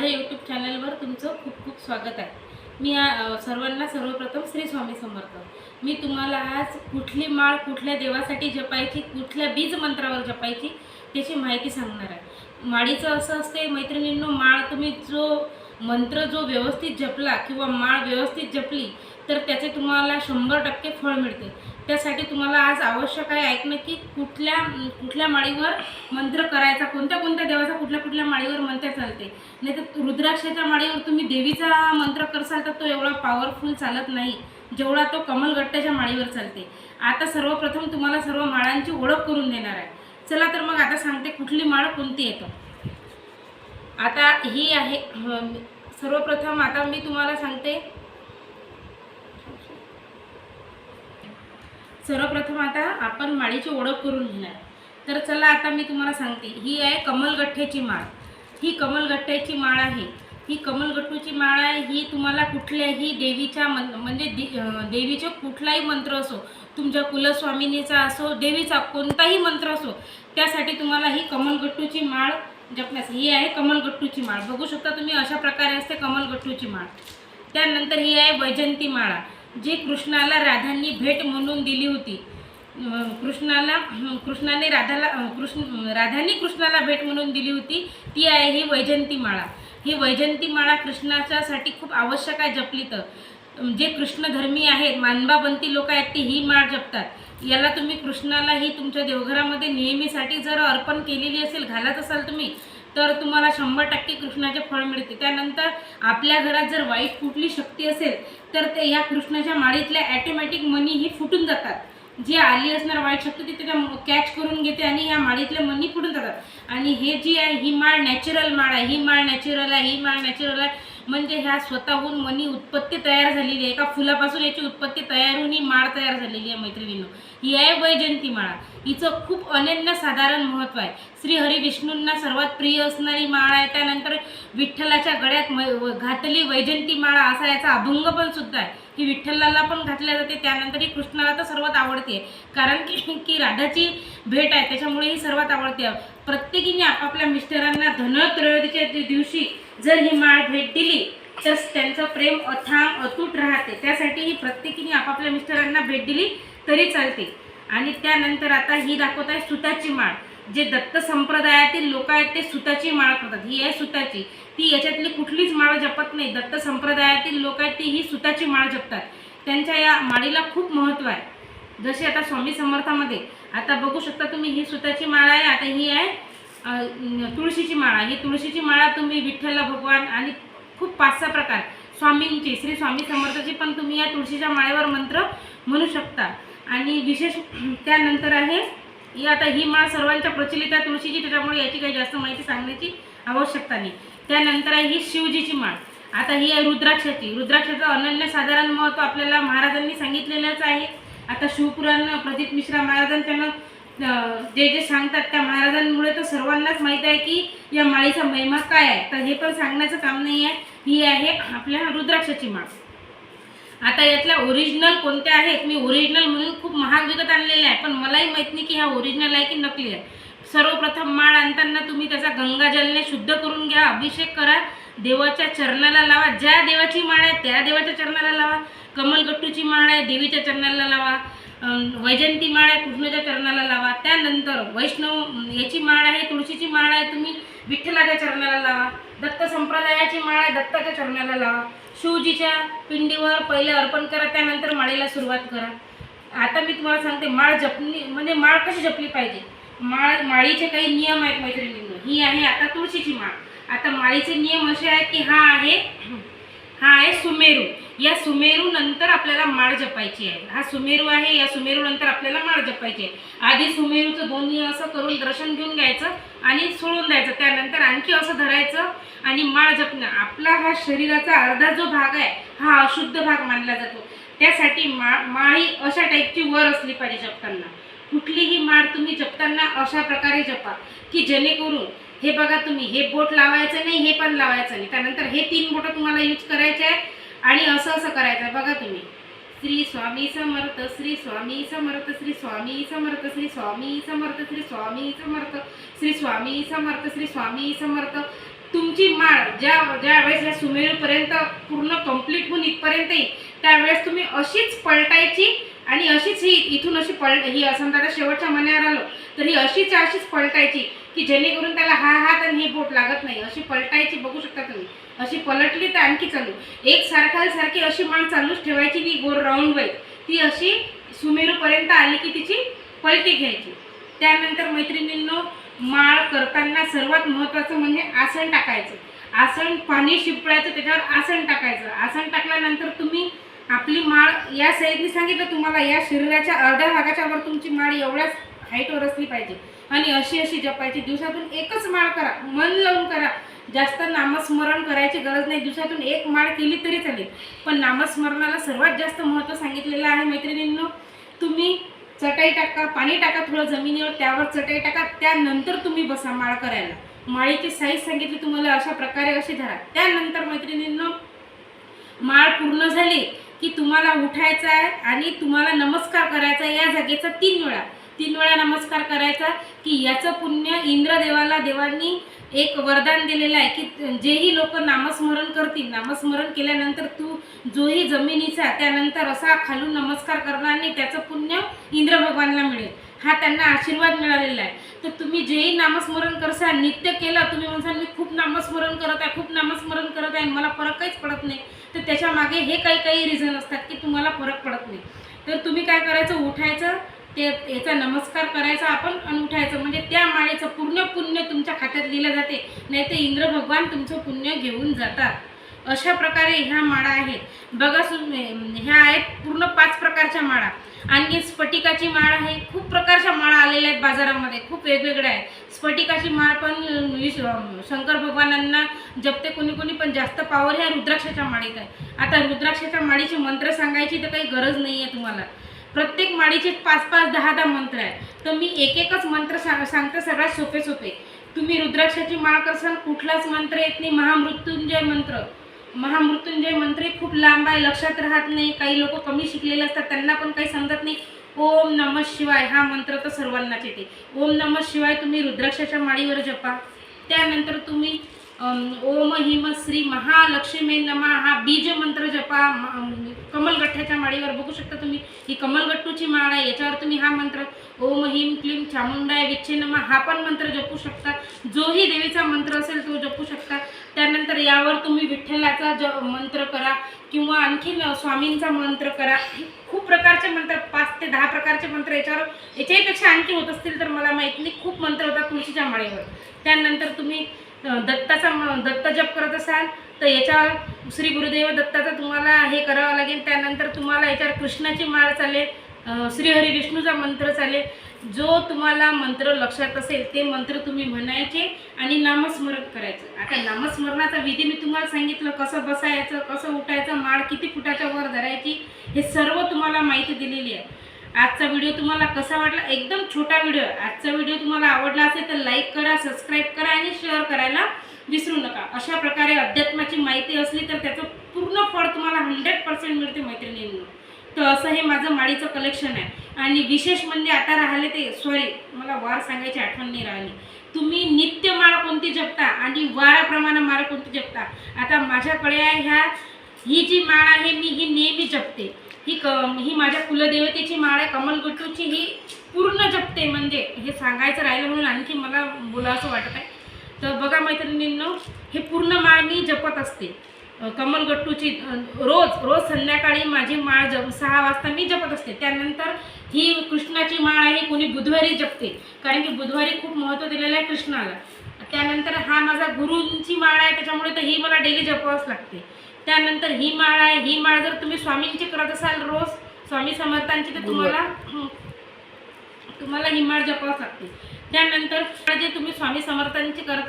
माझ्या यूट्यूब चॅनलवर तुमचं खूप खूप स्वागत आहे. मी सर्वांना सर्वप्रथम श्री स्वामी समर्थ. मी तुम्हाला आज कुठली माळ कुठल्या देवासाठी जपायची कुठल्या बीज मंत्रावर जपायची त्याची माहिती सांगणार आहे. माळीचं असं असते मैत्रिणींनो माळ तुम्ही जो मंत्र जो व्यवस्थित जपला किंवा माळ व्यवस्थित जपली तर त्याचे तुम्हाला शंभर टक्के फळ मिळते. त्यासाठी तुम्हाला आज आवश्यक आहे ऐकणं की कुठल्या कुठल्या माळीवर मंत्र करायचा कोणत्या कोणत्या देवाचा कुठल्या कुठल्या माळीवर मंत्र चालते. नाही तर रुद्राक्षाच्या माळीवर तुम्ही देवीचा मंत्र करसाल तर तो एवढा पॉवरफुल चालत नाही जेवढा तो कमलगट्ट्याच्या माळीवर चालते. आता सर्वप्रथम तुम्हाला सर्व माळांची ओळख करून देणार आहे. चला तर मग आता सांगते कुठली माळ कोणती येतं आता ही आहे सर्वप्रथम आता मी तुम्हाला सांगते. सर्वप्रथम आता आपण माळीची ओळख करून घेणार. तर चला आता मी तुम्हाला सांगते. ही आहे कमलगठ्ठ्याची माळ. ही कमलगठ्ठ्याची माळ आहे. ही कमलगट्टूची माळ आहे. ही तुम्हाला कुठल्याही देवीच्या मन म्हणजे दे देवीचे कुठलाही मंत्र असो तुमच्या कुलस्वामिनीचा असो देवीचा कोणताही मंत्र असो त्यासाठी तुम्हाला ही कमलगट्टूची माळ जपण्यास ही आहे कमलगट्टूची माळ. बघू शकता तुम्ही अशा प्रकारे असते कमलगट्टूची माळ. त्यानंतर ही आहे वैजंती माळा जी कृष्णाला राधांनी भेट म्हणून दिली होती. कृष्णाला कृष्णाने राधाला कृष्ण राधांनी कृष्णाला भेट म्हणून दिली होती. ती आहे ही वैजंती माळा. ही वैजंती माळा कृष्णाच्यासाठी खूप आवश्यक आहे जपली तर. जे कृष्णधर्मी आहेत मानबाबंती लोक आहेत ते ही माळ जपतात. याला तुम्ही कृष्णाला ही तुमच्या देवघरामध्ये नेहमीसाठी जर अर्पण केलेली असेल घालत असाल तुम्ही तर तुम्हाला शंभर टक्के कृष्णाचे फळ मिळते. त्यानंतर आपल्या घरात जर वाईट कुठली शक्ती असेल तर ते ह्या कृष्णाच्या माळीतल्या ॲटोमॅटिक मनी ही फुटून जातात. जी आली असणार वाईट शक्ती ती त्याच्या कॅच करून घेते आणि ह्या माळीतल्या मनी फुटून जातात. आणि हे जी आहे ही माळ नॅचरल माळ आहे ही माळ नॅचरल आहे ही माळ नॅचरल आहे. म्हणजे ह्या स्वतःहून मनी उत्पत्ती तयार झालेली आहे. एका फुलापासून याची उत्पत्ती तयार होऊन ही माळ तयार झालेली आहे मैत्रिणींनो. ही आहे वैजयंती माळा. हिचं खूप अनन्य साधारण महत्त्व आहे. श्री हरी विष्णूंना सर्वात प्रिय असणारी माळ आहे. त्यानंतर विठ्ठलाच्या गळ्यात मै व- घातली वैजंती माळा असा याचा अभंग पण सुद्धा आहे. की विठ्ठलाला पण घातल्या जाते. त्यानंतर ही कृष्णाला तर सर्वात आवडते. कारण की की राधाची भेट आहे त्याच्यामुळे ही सर्वात आवडते. प्रत्येकीने आपापल्या मिस्टरांना धनत्रयोदीच्या दिवशी जर ही माळ भेट दिली तर त्यांचं प्रेम अथांग अतूट राहते. त्यासाठी ही प्रत्येकीने आपापल्या मिस्टरांना भेट दिली तरी चालते. आणि त्यानंतर आता ही दाखवत आहे सुताची माळ. जे दत्त संप्रदायातील लोक आहेत ते सुताची माळ करतात. ही आहे सुताची. ती याच्यातली कुठलीच माळ जपत नाही. दत्त संप्रदायातील लोक आहेत ती ही सुताची माळ जपतात. त्यांच्या या माळीला खूप महत्त्व आहे. जसे आता स्वामी समर्थामध्ये आता बघू शकता तुम्ही ही सुताची माळ आहे आता ही आहे तुळशीची माळा ही तुळशीची माळा तुम्ही विठ्ठल भगवान आणि खूप पाच सहा प्रकार स्वामींची श्री स्वामी समर्थाची पण तुम्ही या तुळशीच्या माळेवर मंत्र म्हणू शकता. आणि विशेष त्यानंतर आहे ही आता ही माळ सर्वांच्या प्रचलित आहे तुळशीची त्याच्यामुळे याची काही जास्त माहिती सांगण्याची आवश्यकता नाही. त्यानंतर आहे ही शिवजीची माळ. आता ही आहे रुद्राक्षाची. रुद्राक्षाचं अनन्य साधारण महत्त्व आपल्याला महाराजांनी सांगितलेलंच आहे. आता शिवपुराण प्रदीप मिश्रा महाराजांच्यानं जे जे सांगतात त्या महाराजांमुळे तर सर्वांनाच माहीत आहे की या माळीचा महिमा काय आहे. तर हे पण सांगण्याचं काम नाही आहे. ही आहे आपल्या रुद्राक्षाची माळ. आता यातल्या ओरिजिनल कोणत्या आहेत? मी ओरिजिनल म्हणून खूप महाग विकत आणलेल्या आहे पण मलाही माहीत नाही की ह्या ओरिजिनल आहे की नकली आहे. सर्वप्रथम माळ आणताना तुम्ही त्याचा गंगाजलने शुद्ध करून घ्या अभिषेक करा देवाच्या चरणाला लावा. ज्या देवाची माळ आहे त्या देवाच्या चरणाला लावा. कमलगट्टूची माळ आहे देवीच्या चरणाला लावा. वैजंती माळ आहे कृष्णाच्या चरणाला लावा. त्यानंतर वैष्णव याची माळ आहे तुळशीची माळ आहे तुम्ही विठ्ठलाच्या चरणाला लावा. दत्त संप्रदायाची माळ आहे दत्ताच्या चरणाला लावा. शिवजीच्या पिंडीवर पहिले अर्पण करा त्यानंतर माळेला सुरुवात करा. आता मी तुम्हाला सांगते माळ जपली म्हणजे माळ कशी जपली पाहिजे? माळ माळीचे काही नियम आहेत मैत्रिणींनो. ही आहे आता तुळशीची माळ. आता माळीचे नियम असे आहेत की हा आहे हा आहे सुमेरू. या सुमेरू नंतर आपल्याला माळ जपायची आहे. हा सुमेरू आहे या सुमेरू नंतर आपल्याला माळ जपायची आहे. आधी सुमेरूचं दोन्ही असं करून दर्शन घेऊन घ्यायचं आणि सोडून द्यायचं. त्यानंतर आणखी असं धरायचं आणि माळ जपणं. आपला हा शरीराचा अर्धा जो भाग आहे हा अशुद्ध भाग मानला जातो. त्यासाठी मा माळ ही अशा टाईपची वर असली पाहिजे जपताना. कुठलीही माळ तुम्ही जपताना अशा प्रकारे जपा की जेणेकरून हे बघा तुम्ही हे बोट लावायचं नाही हे पण लावायचं नाही. त्यानंतर हे तीन बोटं तुम्हाला यूज करायचे आहे आणि असं असं करायचं आहे. बघा तुम्ही. श्री स्वामी समर्थ श्री स्वामी समर्थ श्री स्वामी समर्थ श्री स्वामी समर्थ श्री स्वामी समर्थ श्री स्वामी समर्थ श्री स्वामी समर्थ. तुमची माळ ज्या ज्या वेळेस या सुमेरूपर्यंत पूर्ण कंप्लीट होऊन इथपर्यंत येईल त्यावेळेस तुम्ही अशीच पलटायची आणि अशीच ही इथून अशी पल ही समजा आता शेवटच्या मण्यावर आलो तर ही अशीच अशीच पलटायची की जेणेकरून त्याला हा हात आणि हे बोट लागत नाही. अशी पलटायची बघू शकता तुम्ही. अशी पलटली तर आणखी चालू. एक सारखा सारखी अशी माळ चालूच ठेवायची ती गोल राऊंड वाईज ती अशी सुमेरूपर्यंत आली की तिची पलटी घ्यायची. त्यानंतर मैत्रिणींनो माळ करताना सर्वात महत्त्वाचं म्हणजे आसन टाकायचं. आसन पाणी शिपडायचं त्याच्यावर आसन टाकायचं. आसन टाकल्यानंतर तुम्ही आपली माळ या साईडने सांगितलं तुम्हाला या शरीराच्या अर्ध्या भागाच्या वर तुमची माळ एवढ्याच हाईटवर असली पाहिजे. आणि अशी अशी जपायची दिवसातून एकच माळ करा मन लावून करा. जास्त नामस्मरण करायची गरज नाही दिवसातून एक माळ केली तरी चालेल. पण नामस्मरणाला सर्वात जास्त महत्त्व सांगितलेलं आहे मैत्रिणींनो तुम्ही चटाई टाका पाणी टाका थोडं जमिनीवर त्यावर चटाई टाका त्यानंतर तुम्ही बसा माळ करायला. माळीची साईज सांगितली तुम्हाला अशा प्रकारे अशी धरा. त्यानंतर मैत्रिणींनो माळ पूर्ण झाली की तुम्हाला उठायचं आहे आणि तुम्हाला नमस्कार करायचा आहे या जागेचा तीन वेळा. तीन वेळा नमस्कार करायचा की याचं पुण्य इंद्रदेवाला देवांनी एक वरदान दिलेलं आहे की जेही लोक नामस्मरण करतील नामस्मरण केल्यानंतर तू जोही जमिनीचा त्यानंतर असा खालून नमस्कार करणार आणि त्याचं पुण्य इंद्र भगवानला मिळेल. हा त्यांना आशीर्वाद मिळालेला आहे. तर तुम्ही जेही नामस्मरण करसाल नित्य केलं तुम्ही म्हणसाल मी खूप नामस्मरण करत आहे खूप नामस्मरण करत आहे मला फरक काहीच पडत नाही. तर त्याच्यामागे हे काही काही रिझन असतात की तुम्हाला फरक पडत नाही. तर तुम्ही काय करायचं? उठायचं ते याचा नमस्कार करायचा आपण आणि उठायचं. म्हणजे त्या माळेचं पूर्ण पुण्य तुमच्या खात्यात लिहिलं जाते. नाही ते इंद्र भगवान तुमचं पुण्य घेऊन जातात. अशा प्रकारे ह्या माळा आहेत बघा सु ह्या आहेत पूर्ण पाच प्रकारच्या माळा. आणखी स्फटिकाची माळ आहे. खूप प्रकारच्या माळा आलेल्या आहेत बाजारामध्ये. खूप वेगवेगळ्या आहेत. स्फटिकाची माळ पण विश शंकर भगवानांना जपते. कोणी कोणी पण जास्त पावर ह्या रुद्राक्षाच्या माळीत आहे. आता रुद्राक्षाच्या माळीचे मंत्र सांगायची तर काही गरज नाही आहे तुम्हाला. प्रत्येक माळीचे पाच पाच दहा दहा मंत्र आहे तर मी एक एकच मंत्र सांग सांगते सगळ्यात सोपे सोपे तुम्ही रुद्राक्षाची माळ करसाल कुठलाच मंत्र येत नाही. महामृत्युंजय मंत्र. महामृत्युंजय मंत्र खूप लांब आहे लक्षात राहत नाही. काही लोक कमी शिकलेले असतात त्यांना पण काही समजत नाही. ओम नम शिवाय हा मंत्र तर सर्वांनाच येते. ओम नम शिवाय तुम्ही रुद्राक्षाच्या माळीवर जपा. त्यानंतर तुम्ही ओम हिम श्री महालक्ष्मी नमा. हा बीज मंत्र जपा. कमलगठ्ठ्याच्या माळीवर बघू शकता तुम्ही. ही कमलगट्टूची माळ आहे. याच्यावर तुम्ही हा मंत्र ओम हिम क्लीम चामुंडाय विच्छे नमा. हा पण मंत्र जपू शकता. जोही देवीचा मंत्र असेल तो जपू शकता. त्यानंतर यावर तुम्ही विठ्ठलाचा ज मंत्र करा किंवा आणखीन स्वामींचा मंत्र करा. खूप प्रकारचे मंत्र पाच ते दहा प्रकारचे मंत्र याच्यावर याच्याहीपेक्षा आणखी होत असतील तर मला माहीत नाही. खूप मंत्र होतात तुळशीच्या माळेवर. त्यानंतर तुम्ही दत्ताचा म- दत्त जप करत असाल तर याच्यावर श्री गुरुदेव दत्ताचा तुम्हाला हे करावं लागेल. त्यानंतर तुम्हाला याच्यावर कृष्णाची माळ चालेल श्रीहरी विष्णूचा मंत्र चालेल. जो तुम्हाला मंत्र लक्षात असेल ते मंत्र तुम्ही म्हणायचे आणि नामस्मरण करायचं. आता नामस्मरणाचा विधी मी तुम्हाला सांगितलं कसं बसायचं कसं उठायचं माळ किती फुटाच्या वर धरायची हे सर्व तुम्हाला माहिती दिलेली आहे. आजचा व्हिडिओ तुम्हाला कसा वाटला? एकदम छोटा व्हिडिओ आजचा व्हिडिओ तुम्हाला आवडला असेल तर लाईक करा सबस्क्राईब करा आणि शेअर करायला विसरू नका. अशा प्रकारे अध्यात्माची माहिती असली तर त्याचं पूर्ण फळ तुम्हाला हंड्रेड पर्सेंट मिळते मैत्रिणींना. तर असं हे माझं माळीचं कलेक्शन आहे. आणि विशेष म्हणजे आता राहिले ते सॉरी मला वार सांगायची आठवण नाही राहिली. तुम्ही नित्य माळ कोणती जपता आणि वाराप्रमाणे माळ कोणती जपता? आता माझ्याकडे आहे ह्या ही जी माळ आहे मी ही नेहमी जपते. ही क ही माझ्या कुलदेवतेची माळ आहे कमलगट्टूची ही पूर्ण जपते. म्हणजे हे सांगायचं राहिलं म्हणून आणखी मला बोलावंसं वाटत आहे. तर बघा मैत्रिणींनो हे पूर्ण माळ मी जपत असते. कमलगट्टूची रोज रोज संध्याकाळी माझी माळ जप सहा वाजता मी जपत असते. त्यानंतर ही कृष्णाची माळ आहे कोणी बुधवारी जपते. कारण की बुधवारी खूप महत्त्व दिलेलं आहे कृष्णाला. त्यानंतर हा माझा गुरूंची माळ आहे त्याच्यामुळे तर ही मला डेली जपावंच लागते. त्यानंतर ही माळ आहे. ही माळ जर तुम्ही स्वामींची करत असाल रोज स्वामी समर्थांची तर तुम्हाला तुम्हाला ही माळ जपावंच लागते. त्यानंतर जे तुम्ही स्वामी समर्थांची करत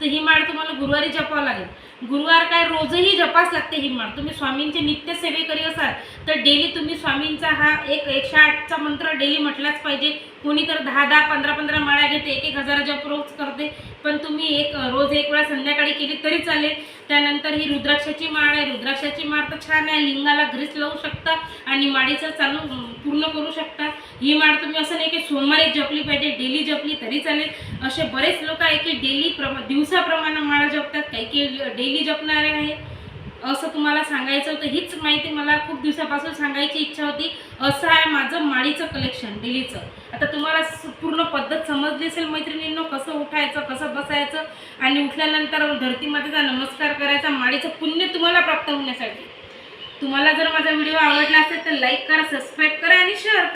तर ही माळ तुम्हाला गुरुवारी जपावं लागेल. गुरुवार काय रोजही जपास लागते ही माळ. तुम्ही स्वामींचे नित्य सेवेकरी असाल तर डेली तुम्ही स्वामींचा हा एक एकशे आठचा मंत्र डेली म्हटलाच पाहिजे. कोणी तर दहा दहा पंधरा पंधरा माळ्या घेते एक एक हजार जप रोज करते. पण तुम्ही एक रोज एक वेळा संध्याकाळी केली तरी चालेल. त्यानंतर ही रुद्राक्षाची माळ आहे. रुद्राक्षाची माळ तर छान आहे. लिंगाला ग्रीस लावू शकता आणि माळीचं चालू पूर्ण करू शकता. ही माळ तुम्ही असं नाही की सोमवारी जपली पाहिजे डेली जपली तरी चालेल. असे बरेच लोक आहे की डेली प्रमा दिवसाप्रमाणे माळा जपतात काही काही डेली जपणारे आहेत असं तुम्हाला सांगायचं होतं हीच माहिती मला खूप दिवसापासून सांगायची इच्छा होती. असं आहे माझं माळीचं कलेक्शन डेलीचं. आता तुम्हाला पूर्ण पद्धत समजली असेल मैत्रिणींनो कसं उठायचं कसं बसायचं आणि उठल्यानंतर धरती मातेचा नमस्कार करायचा माळीचं पुण्य तुम्हाला प्राप्त होण्यासाठी. तुम्हाला जर माझा व्हिडिओ आवडला असेल तर लाईक करा सबस्क्राईब करा आणि शेअर